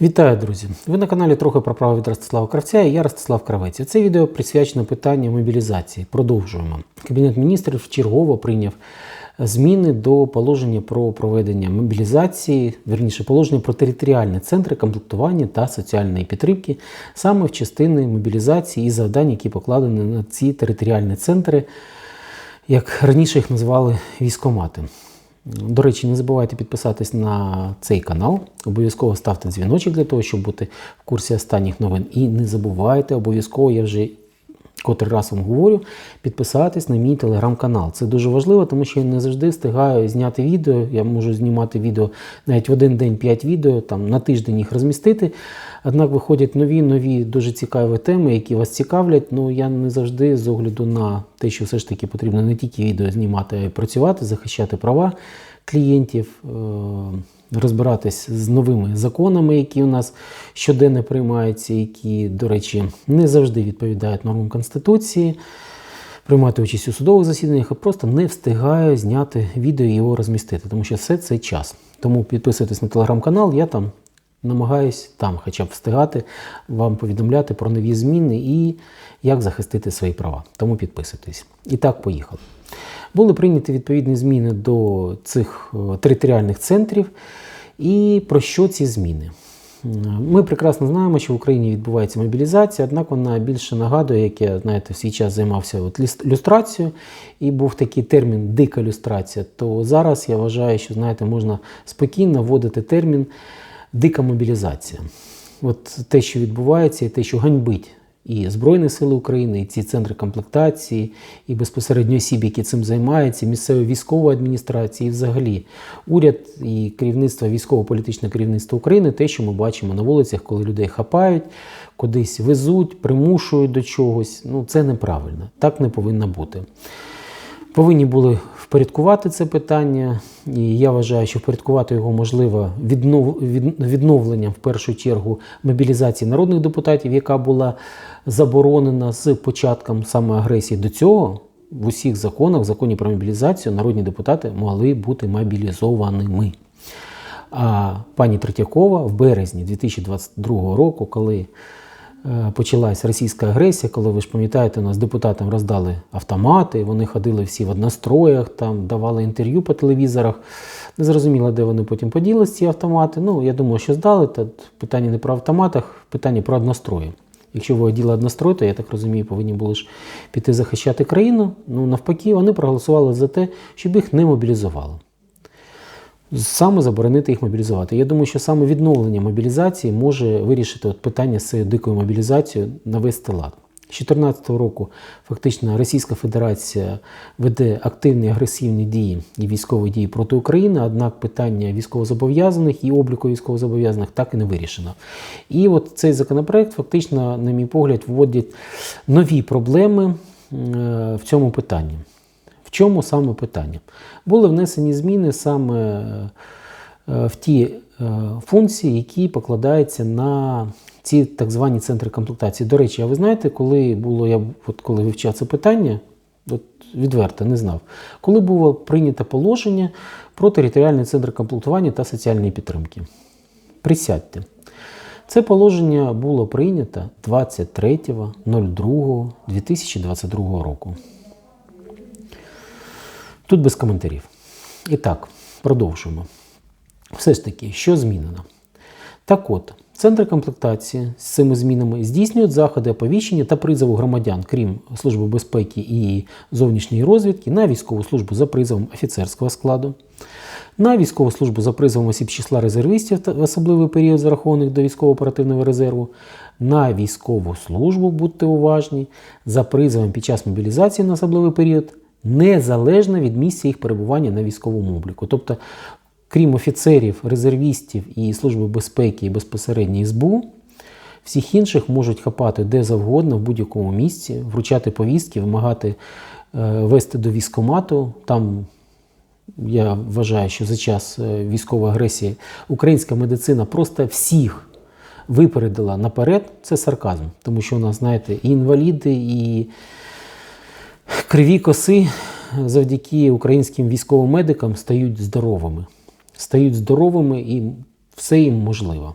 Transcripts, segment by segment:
Вітаю, друзі! Ви на каналі трохи про право від Ростислава Кравця і я Ростислав Кравець. Це відео присвячено питанню мобілізації. Продовжуємо. Кабінет міністрів чергово прийняв зміни до положення про проведення мобілізації, верніше положення про територіальні центри комплектування та соціальної підтримки саме в частини мобілізації і завдань, які покладені на ці територіальні центри, як раніше їх називали військомати. До речі, не забувайте підписатись на цей канал. Обов'язково ставте дзвіночок для того, щоб бути в курсі останніх новин. І не забувайте, обов'язково я вже котрий раз вам говорю, підписатись на мій телеграм-канал. Це дуже важливо, тому що я не завжди встигаю зняти відео. Я можу знімати відео навіть в один день 5 відео, там на тиждень їх розмістити. Однак виходять нові, нові, дуже цікаві теми, які вас цікавлять. Ну я не завжди з огляду на те, що все ж таки потрібно не тільки відео знімати, а й працювати, захищати права клієнтів. Розбиратись з новими законами, які у нас щоденно приймаються, які, до речі, не завжди відповідають нормам Конституції, приймати участь у судових засіданнях, а просто не встигаю зняти відео і його розмістити, тому що все це час. Тому підписуйтесь на телеграм-канал, я там намагаюсь там хоча б встигати вам повідомляти про нові зміни і як захистити свої права. Тому підписуйтесь. І так, поїхали. Були прийняті відповідні зміни до цих е, територіальних центрів. І про що ці зміни? Ми прекрасно знаємо, що в Україні відбувається мобілізація, однак вона більше нагадує, як я знаєте, в свій час займався от люстрацією, і був такий термін дика люстрація. То зараз я вважаю, що знаєте, можна спокійно вводити термін дика мобілізація. От те, що відбувається, і те, що ганьбить і Збройні Сили України, і ці центри комплектації, і безпосередньо осіб, які цим займаються, місцеві військової адміністрації, і взагалі уряд і керівництво, військово-політичне керівництво України, те, що ми бачимо на вулицях, коли людей хапають, кудись везуть, примушують до чогось. Ну це неправильно, так не повинно бути. Повинні були впорядкувати це питання, і я вважаю, що впорядкувати його можливо віднов... відновленням в першу чергу мобілізації народних депутатів, яка була заборонена з початком саме агресії. До цього в усіх законах, в законі про мобілізацію, народні депутати могли бути мобілізованими. А пані Третьякова в березні 2022 року, коли почалась російська агресія, коли ви ж пам'ятаєте, у нас депутатам роздали автомати, вони ходили всі в одностроях, там давали інтерв'ю по телевізорах. Не зрозуміло, де вони потім поділись ці автомати. Ну, я думаю, що здали. Та питання не про автоматах, питання про однострої. Якщо ви оділи однострой, то я так розумію, повинні були ж піти захищати країну. Ну навпаки, вони проголосували за те, щоб їх не мобілізували саме заборонити їх мобілізувати. Я думаю, що саме відновлення мобілізації може вирішити от питання з дикою мобілізацією навести лад. З 2014 року фактично Російська Федерація веде активні агресивні дії і військові дії проти України, однак питання військовозобов'язаних і обліку військовозобов'язаних так і не вирішено. І от цей законопроект фактично, на мій погляд, вводить нові проблеми е, в цьому питанні. Чому саме питання? Були внесені зміни саме е, в ті е, функції, які покладаються на ці так звані центри комплектації. До речі, а ви знаєте, коли було, я от коли вивчав це питання, от відверто не знав, коли було прийнято положення про територіальний центр комплектування та соціальної підтримки. Присядьте. Це положення було прийнято 23.02.2022 року. Тут без коментарів. І так, продовжуємо. Все ж таки, що змінено? Так от, центри комплектації з цими змінами здійснюють заходи оповіщення та призову громадян, крім Служби безпеки і зовнішньої розвідки, на військову службу за призовом офіцерського складу, на військову службу за призовом осіб числа резервістів в особливий період зарахованих до військово-оперативного резерву, на військову службу, будьте уважні, за призовом під час мобілізації на особливий період, незалежно від місця їх перебування на військовому обліку. Тобто, крім офіцерів, резервістів і Служби безпеки і безпосередньо СБУ, всіх інших можуть хапати де завгодно, в будь-якому місці, вручати повістки, вимагати е, вести до військомату. Там я вважаю, що за час е, військової агресії українська медицина просто всіх випередила наперед. Це сарказм, тому що у нас, знаєте, і інваліди, і криві коси завдяки українським військовим медикам стають здоровими. Стають здоровими і все їм можливо.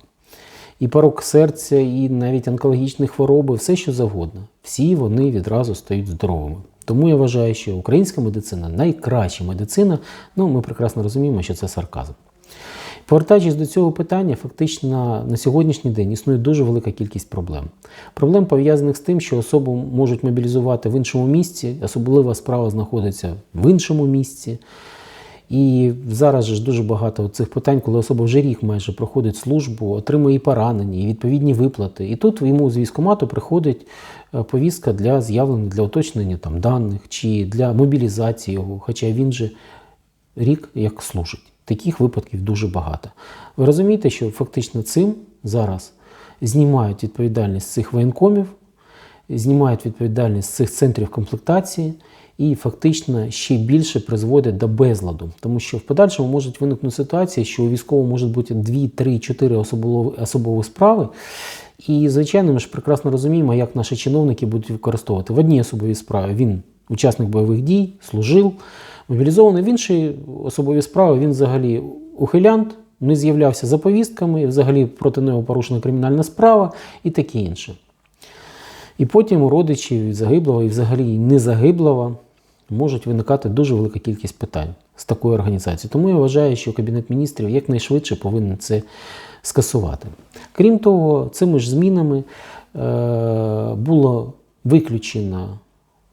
і порок серця, і навіть онкологічні хвороби, все що завгодно. Всі вони відразу стають здоровими. Тому я вважаю, що українська медицина найкраща медицина. Ну, ми прекрасно розуміємо, що це сарказм. Повертаючись до цього питання, фактично на сьогоднішній день існує дуже велика кількість проблем. Проблем пов'язаних з тим, що особу можуть мобілізувати в іншому місці, особлива справа знаходиться в іншому місці. І зараз ж дуже багато цих питань, коли особа вже рік майже проходить службу, отримує і поранення, і відповідні виплати. І тут йому з військкомату приходить е, повістка для з'явлення, для уточнення там, даних чи для мобілізації його, хоча він же рік як служить. Таких випадків дуже багато. Ви розумієте, що фактично цим зараз знімають відповідальність цих воєнкомів, знімають відповідальність цих центрів комплектації і фактично ще більше призводять до безладу. Тому що в подальшому можуть виникнути ситуації, що у військового можуть бути 2, 3, 4 особові, справи. І, звичайно, ми ж прекрасно розуміємо, як наші чиновники будуть використовувати. В одній особовій справі він учасник бойових дій, служив, мобілізований, в іншій особовій справі він взагалі ухилянт, не з'являвся за повістками, взагалі проти нього порушена кримінальна справа і таке інше. І потім у родичів загиблого, і взагалі і незагиблого можуть виникати дуже велика кількість питань з такої організації. Тому я вважаю, що Кабінет міністрів якнайшвидше повинен це скасувати. Крім того, цими ж змінами е, було виключено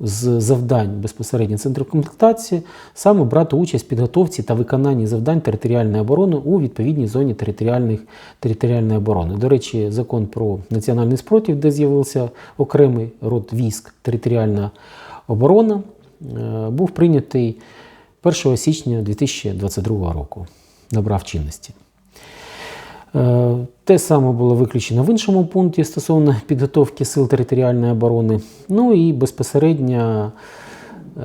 з завдань безпосередньо центру комплектації саме брати участь в підготовці та виконанні завдань територіальної оборони у відповідній зоні територіальних, територіальної оборони. До речі, закон про національний спротив, де з'явився окремий род військ територіальна оборона, е, був прийнятий 1 січня 2022 року. Набрав чинності. Е, Те саме було виключено в іншому пункті стосовно підготовки сил територіальної оборони. Ну і безпосередньо е,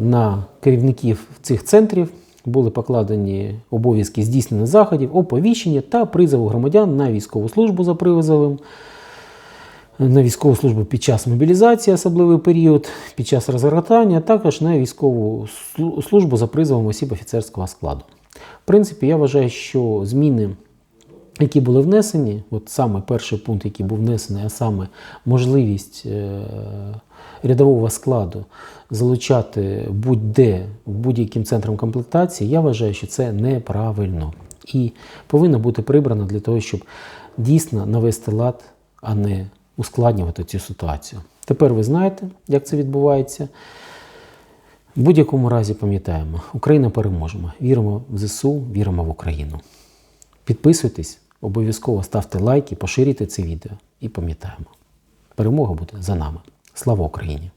на керівників цих центрів були покладені обов'язки здійснення заходів, оповіщення та призову громадян на військову службу за призовом, на військову службу під час мобілізації, особливий період, під час розгортання, а також на військову службу за призовом осіб офіцерського складу. В принципі, я вважаю, що зміни які були внесені, от саме перший пункт, який був внесений, а саме можливість е, рядового складу залучати будь-де будь-яким центром комплектації, я вважаю, що це неправильно і повинно бути прибрано для того, щоб дійсно навести лад, а не ускладнювати цю ситуацію. Тепер ви знаєте, як це відбувається. В будь-якому разі пам'ятаємо, Україна переможемо. Віримо в ЗСУ, віримо в Україну. Підписуйтесь, обов'язково ставте лайки, поширюйте це відео і пам'ятаємо. Перемога буде за нами. Слава Україні!